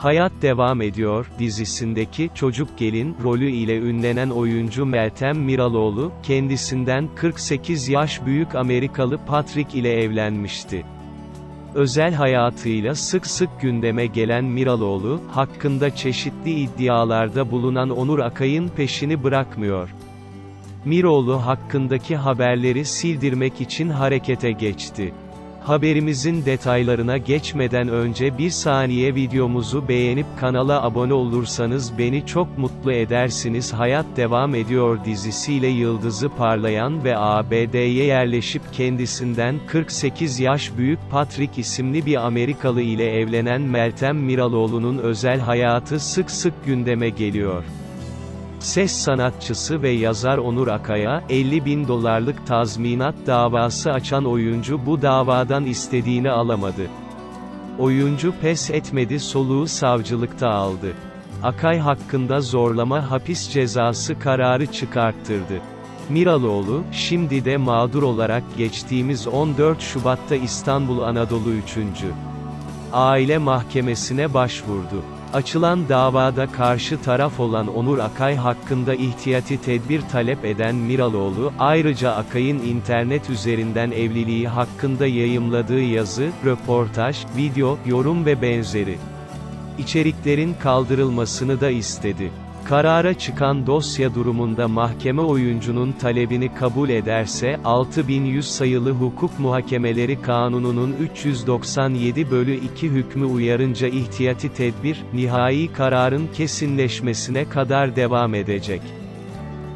Hayat Devam Ediyor dizisindeki çocuk gelin rolü ile ünlenen oyuncu Meltem Miraloğlu, kendisinden 48 yaş büyük Amerikalı Patrick ile evlenmişti. Özel hayatıyla sık sık gündeme gelen Miraloğlu, hakkında çeşitli iddialarda bulunan Onur Akay'ın peşini bırakmıyor. Miroğlu hakkındaki haberleri sildirmek için harekete geçti. Haberimizin detaylarına geçmeden önce bir saniye videomuzu beğenip kanala abone olursanız beni çok mutlu edersiniz. Hayat Devam Ediyor dizisiyle yıldızı parlayan ve ABD'ye yerleşip kendisinden 48 yaş büyük Patrick isimli bir Amerikalı ile evlenen Meltem Miraloğlu'nun özel hayatı sık sık gündeme geliyor. Ses sanatçısı ve yazar Onur Akay'a, 50 bin dolarlık tazminat davası açan oyuncu bu davadan istediğini alamadı. Oyuncu pes etmedi soluğu savcılıkta aldı. Akay hakkında zorlama hapis cezası kararı çıkarttırdı. Miraloğlu, şimdi de mağdur olarak geçtiğimiz 14 Şubat'ta İstanbul Anadolu 3. Aile Mahkemesi'ne başvurdu. Açılan davada karşı taraf olan Onur Akay hakkında ihtiyati tedbir talep eden Miraloğlu, ayrıca Akay'ın internet üzerinden evliliği hakkında yayımladığı yazı, röportaj, video, yorum ve benzeri içeriklerin kaldırılmasını da istedi. Karara çıkan dosya durumunda mahkeme oyuncunun talebini kabul ederse, 6100 sayılı Hukuk Muhakemeleri Kanunu'nun 397 bölü 2 hükmü uyarınca ihtiyati tedbir, nihai kararın kesinleşmesine kadar devam edecek.